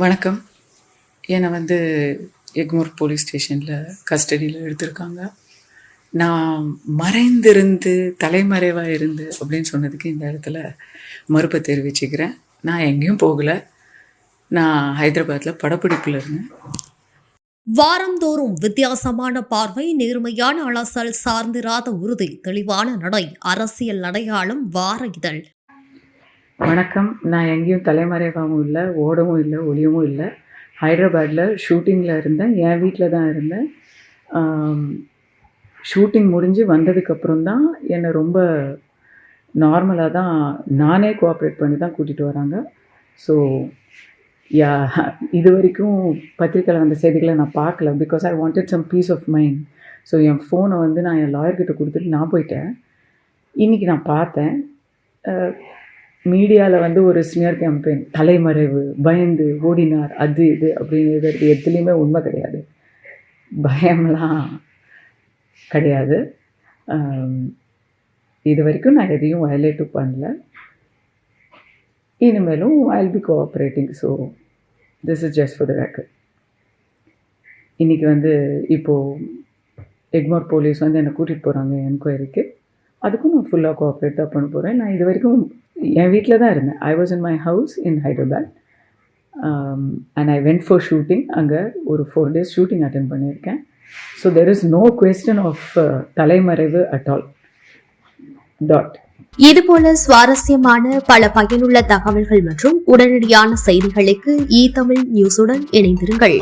வணக்கம். என்னை வந்து எக்மூர் போலீஸ் ஸ்டேஷனில் கஸ்டடியில் எடுத்திருக்காங்க. நான் மறைந்திருந்து தலைமறைவாக இருந்து அப்படின்னு சொன்னதுக்கு இந்த இடத்துல மறுப்பை தெரிவிச்சுக்கிறேன். நான் எங்கேயும் போகலை. நான் ஹைதராபாத்தில் படப்பிடிப்பில் இருந்தேன். வாரந்தோறும் வித்தியாசமான பார்வை நேர்மையான அலசல் சார்ந்திராத உறுதி தெளிவான நடை அரசியல் அடையாளம் வார இதழ். வணக்கம். நான் எங்கேயும் தலைமறைவாகவும் இல்லை ஓடவும் இல்லை ஒளியவும் இல்லை. ஹைதராபாத்தில் ஷூட்டிங்கில் இருந்தேன். என் வீட்டில் தான் இருந்தேன். ஷூட்டிங் முடிஞ்சு வந்ததுக்கப்புறம் தான் என்னை ரொம்ப நார்மலாக தான் நானே கோஆப்ரேட் பண்ணி தான் கூட்டிகிட்டு வராங்க. ஸோ யா இது வரைக்கும் பத்திரிக்கையில் வந்த செய்திகளை நான் பார்க்கல. Because I wanted some peace of mind so என் ஃபோனை வந்து நான் என் லாயர்கிட்ட கொடுத்துட்டு நான் போயிட்டேன். இன்றைக்கி நான் பார்த்தேன். மீடியாவில் வந்து ஒரு ஸ்மியர் கேம்பெயின் தலைமறைவு பயந்து ஓடினார் அது இது அப்படிங்கிறது எதுலேயுமே உண்மை கிடையாது. பயம்லாம் கிடையாது. இது வரைக்கும் நான் எதையும் வயலேட்டும் பண்ணல. இனிமேலும் I'll be cooperating so this is just for the record இன்றைக்கி வந்து இப்போது எக்மோர் போலீஸ் வந்து என்னை கூட்டிகிட்டு போகிறாங்க என்கொயரிக்கு அதுக்கும் நான் ஃபுல்லாக கோஆப்ரேட் தான் பண்ண போகிறேன் நான் இது வரைக்கும் என் வீட்டில் தான் இருந்தேன். I was in my house in Hyderabad and I went for shooting அங்கே ஒரு ஃபோர் டேஸ் ஷூட்டிங் அட்டன் பண்ணியிருக்கேன். So there is no question of தலைமறைவு அட் ஆல் டாட் இதுபோல சுவாரஸ்யமான பல பயனுள்ள தகவல்கள் மற்றும் உடனடியான செய்திகளுக்கு இ தமிழ் நியூஸுடன் இணைந்திருங்கள்.